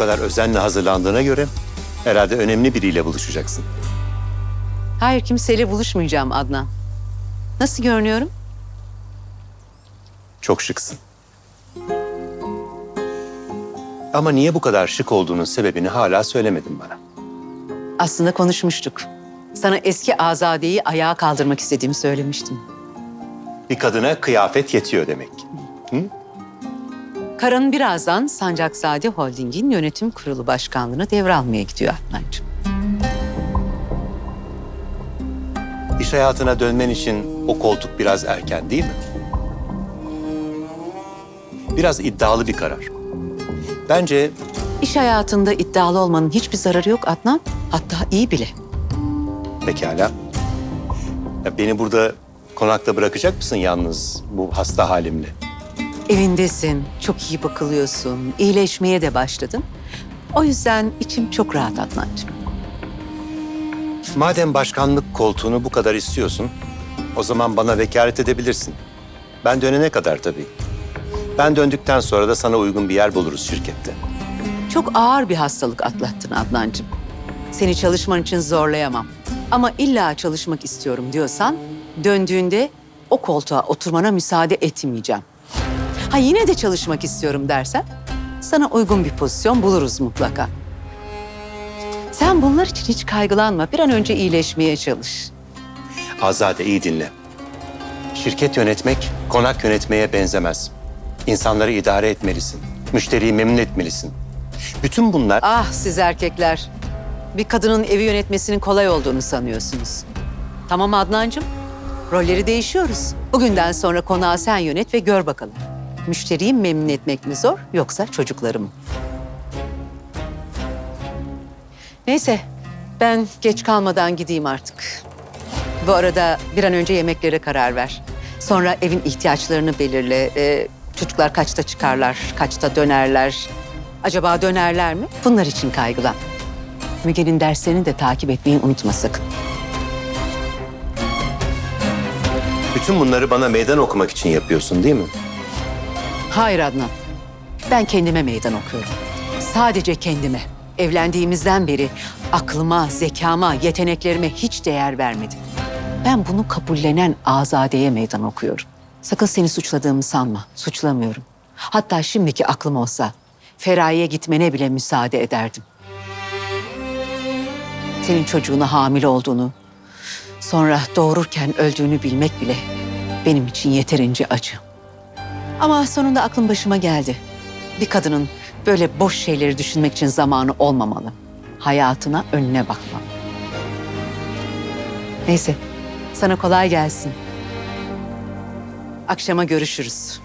kadar özenle hazırlandığına göre herhalde önemli biriyle buluşacaksın. Hayır kimseyle buluşmayacağım Adnan. Nasıl görünüyorum? Çok şıksın. Ama niye bu kadar şık olduğunun sebebini hala söylemedin bana. Aslında konuşmuştuk. Sana eski Azade'yi ayağa kaldırmak istediğimi söylemiştim. Bir kadına kıyafet yetiyor demek. Karan birazdan Sancakzade Holding'in yönetim kurulu başkanlığını devralmaya gidiyor Adnancığım. İş hayatına dönmen için o koltuk biraz erken değil mi? Biraz iddialı bir karar. Bence İş hayatında iddialı olmanın hiçbir zararı yok Adnan. Hatta iyi bile. pekala. Ya beni burada konakta bırakacak mısın yalnız bu hasta halimle? Evindesin, çok iyi bakılıyorsun, iyileşmeye de başladın. O yüzden içim çok rahat Adnancığım. Madem başkanlık koltuğunu bu kadar istiyorsun, o zaman bana vekalet edebilirsin. Ben dönene kadar tabii. Ben döndükten sonra da sana uygun bir yer buluruz şirkette. Çok ağır bir hastalık atlattın Adnancığım. Seni çalışman için zorlayamam. Ama illa çalışmak istiyorum diyorsan döndüğünde o koltuğa oturmana müsaade etmeyeceğim. Ha yine de çalışmak istiyorum dersen sana uygun bir pozisyon buluruz mutlaka. Sen bunlar için hiç kaygılanma. Bir an önce iyileşmeye çalış. Azade iyi dinle. Şirket yönetmek konak yönetmeye benzemez. İnsanları idare etmelisin. Müşteriyi memnun etmelisin. Bütün bunlar Ah siz erkekler. Bir kadının evi yönetmesinin kolay olduğunu sanıyorsunuz. Tamam Adnancığım. Rolleri değişiyoruz. Bugünden sonra konağı sen yönet ve gör bakalım. Müşteriyi memnun etmek mi zor yoksa çocukları mı? Neyse ben geç kalmadan gideyim artık. Bu arada bir an önce yemeklere karar ver. Sonra evin ihtiyaçlarını belirle. Ee, çocuklar kaçta çıkarlar, kaçta dönerler. Acaba dönerler mi? Bunlar için kaygılan. Müge'nin derslerini de takip etmeyi unutma sakın. bütün bunları bana meydan okumak için yapıyorsun değil mi? Hayır Adnan. Ben kendime meydan okuyorum. Sadece kendime. Evlendiğimizden beri aklıma, zekama, yeteneklerime hiç değer vermedim. Ben bunu kabullenen Azade'ye meydan okuyorum. Sakın seni suçladığımı sanma. Suçlamıyorum. Hatta şimdiki aklım olsa Feraye'ye gitmene bile müsaade ederdim. Senin çocuğuna hamile olduğunu, sonra doğururken öldüğünü bilmek bile benim için yeterince acı. Ama sonunda aklım başıma geldi. Bir kadının böyle boş şeyleri düşünmek için zamanı olmamalı. Hayatına önüne bakmalı. Neyse, sana kolay gelsin. Akşama görüşürüz.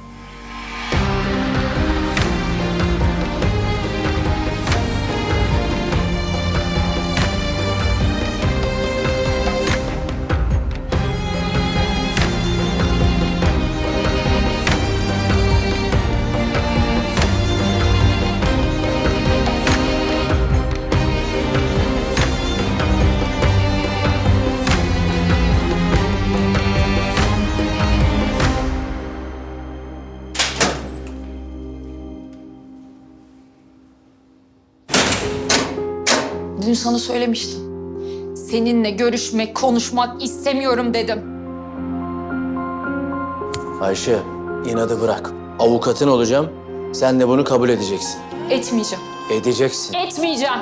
Sana söylemiştim. Seninle görüşmek, konuşmak istemiyorum dedim. Ayşe, inadı bırak. Avukatın olacağım. Sen de bunu kabul edeceksin. Etmeyeceğim. Edeceksin. Etmeyeceğim.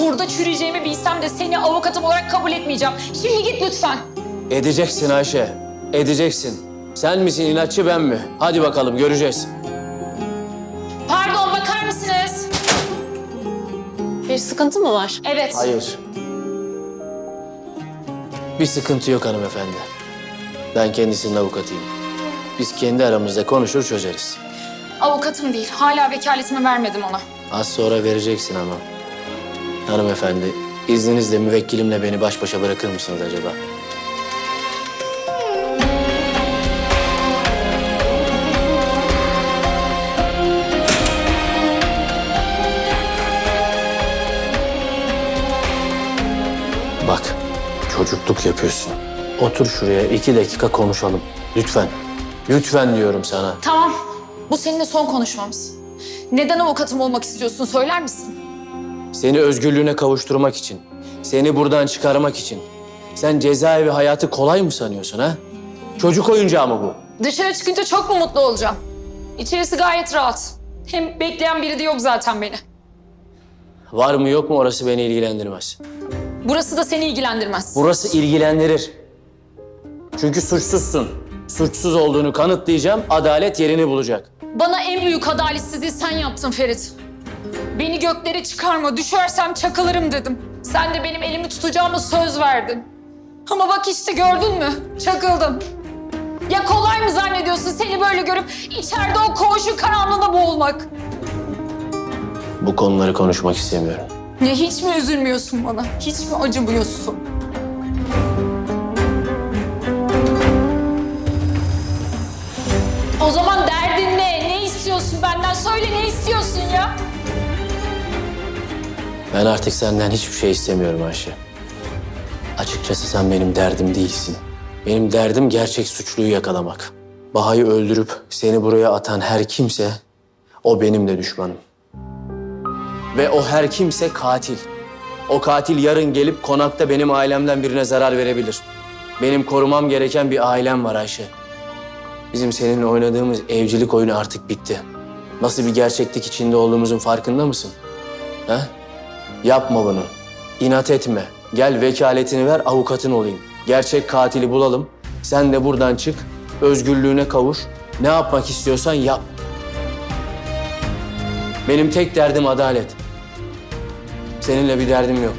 Burada çürüyeceğimi bilsem de seni avukatım olarak kabul etmeyeceğim. Şimdi git lütfen. Edeceksin Ayşe. Edeceksin. Sen misin inatçı ben mi? Hadi bakalım göreceğiz. Bir sıkıntı mı var? Evet. Hayır. Bir sıkıntı yok hanımefendi. Ben kendisinin avukatıyım. Biz kendi aramızda konuşur çözeriz. Avukatım değil. Hala vekaletimi vermedim ona. Az sonra vereceksin ama. Hanımefendi, izninizle müvekkilimle beni baş başa bırakır mısınız acaba? Bak, çocukluk yapıyorsun. Otur şuraya iki dakika konuşalım. Lütfen. Lütfen diyorum sana. Tamam. Bu seninle son konuşmamız. Neden avukatım olmak istiyorsun söyler misin? Seni özgürlüğüne kavuşturmak için, seni buradan çıkarmak için. Sen cezaevi hayatı kolay mı sanıyorsun ha? Çocuk oyuncağı mı bu? Dışarı çıkınca çok mu mutlu olacağım? İçerisi gayet rahat. Hem bekleyen biri de yok zaten beni. Var mı yok mu orası beni ilgilendirmez. Burası da seni ilgilendirmez. Burası ilgilendirir. Çünkü suçsuzsun. Suçsuz olduğunu kanıtlayacağım, adalet yerini bulacak. Bana en büyük adaletsizliği sen yaptın Ferit. Beni göklere çıkarma, düşersem çakılırım dedim. Sen de benim elimi tutacağıma söz verdin. Ama bak işte gördün mü? Çakıldım. Ya kolay mı zannediyorsun seni böyle görüp içeride o koğuşun karanlığına boğulmak? Bu konuları konuşmak istemiyorum. Ya hiç mi üzülmüyorsun bana? Hiç mi acımıyorsun? O zaman derdin ne? Ne istiyorsun benden? Söyle ne istiyorsun ya? Ben artık senden hiçbir şey istemiyorum Ayşe. Açıkçası sen benim derdim değilsin. Benim derdim gerçek suçluyu yakalamak. Baha'yı öldürüp seni buraya atan her kimse o benim de düşmanım. Ve o her kimse katil. O katil yarın gelip konakta benim ailemden birine zarar verebilir. Benim korumam gereken bir ailem var Ayşe. Bizim seninle oynadığımız evcilik oyunu artık bitti. Nasıl bir gerçeklik içinde olduğumuzun farkında mısın? Ha? Yapma bunu. İnat etme. Gel vekaletini ver, avukatın olayım. Gerçek katili bulalım. Sen de buradan çık, özgürlüğüne kavuş. Ne yapmak istiyorsan yap. Benim tek derdim adalet. Seninle bir derdim yok.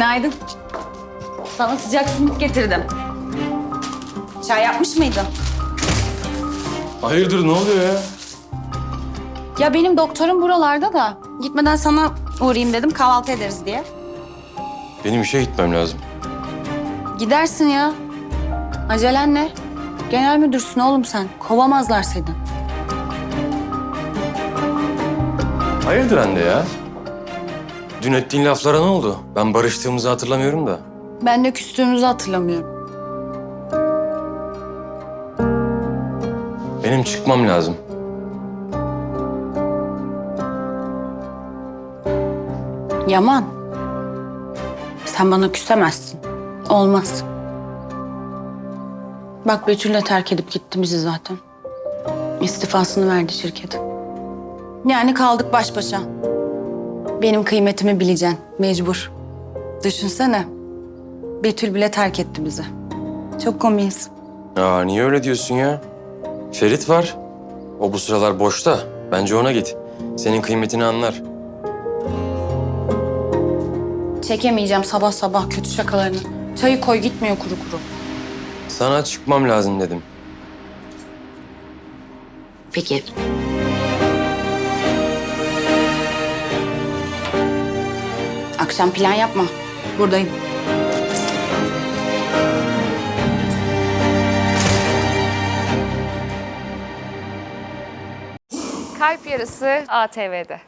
Günaydın. Sana sıcak simit getirdim. Çay yapmış mıydın? Hayırdır ne oluyor ya? Ya benim doktorum buralarda da. Gitmeden sana uğrayayım dedim kahvaltı ederiz diye. Benim işe gitmem lazım. Gidersin ya. Acelen ne? Genel müdürsün oğlum sen. Kovamazlar seni. Hayırdır anne ya? Dün ettiğin laflara ne oldu? Ben barıştığımızı hatırlamıyorum da. Ben de küstüğümüzü hatırlamıyorum. Benim çıkmam lazım. Yaman. Sen bana küsemezsin. Olmaz. Bak Betül'le terk edip gitti bizi zaten. İstifasını verdi şirket. Yani kaldık baş başa. Benim kıymetimi bileceksin. Mecbur. Düşünsene. Betül bile terk etti bizi. Çok komiyiz. Aa niye öyle diyorsun ya? Ferit var. O bu sıralar boşta. Bence ona git. Senin kıymetini anlar. Çekemeyeceğim sabah sabah kötü şakalarını. Çayı koy gitmiyor kuru kuru. Sana çıkmam lazım dedim. Peki. Akşam plan yapma. Buradayım. Kalp Yarısı ATV'de.